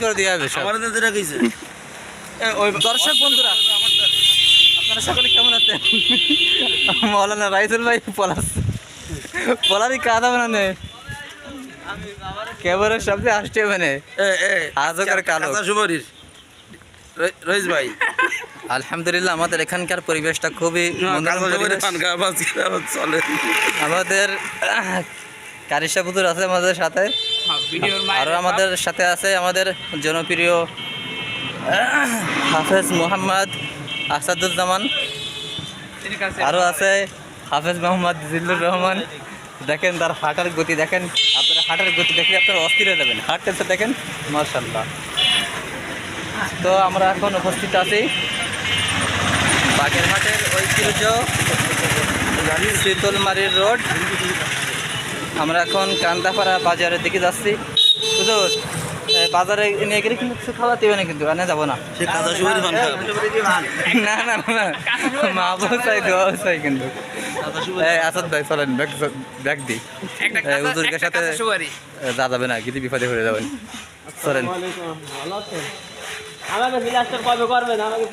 করে দেওয়া হবে সব। কইছে। দর্শক বন্ধুরা আপনারা সকলে কেমন আছেন? মৌলানা রাইসুল ভাই পলাশ। কাদা বানানে। কেবলের শব্দে আসছে মানে। এ এ আজকের কালো। কাঁচা সুপারির। রই- রইস ভাই। আলহামদুলিল্লাহ আমাদের এখানকার পরিবেশটা খুবই মনোরম কাঁচা সুপারি পরিবেশ। পান খাওয়া বাস খাওয়া চলে। আমাদের কারিশা পুতুর আছে আমাদের সাথে। আরও আমাদের সাথে আছে আমাদের জনপ্রিয় হাফেজ মোহাম্মদ আসাদুজ্জামান। আরও আছে। হাফেজ মোহাম্মদ জিল্লুর রহমান। দেখেন তার হাঁটার গতি দেখেন আপনারা হাঁটার গতি দেখলে আপনারা অস্থির হয়ে যাবেন। হাঁটতেছে দেখেন মার্শাল্লাহ তো আমরা এখন উপস্থিত আছি বাগেরহাটের ঐতিহ্য শীতলমারির রোড। আমরা এখন কান্দাপাড়া বাজারের দিকে যাচ্ছি। হুজুর বাজারে নিয়ে গেলে কিন্তু কিছু খাওয়া দেবে না কিন্তু এনে যাব না। না না না না। মা বউ চাই দোয়া চাই কিন্তু। এই আসাদ ভাই চলেন ব্যাগ ব্যাগ দিই এই হুজুরকে সাথে যা যাবে না কিন্তু বিপদে হয়ে যাবেন। চলেন। ভালো আছেন? আমাকে কবে করবেন? আমাকে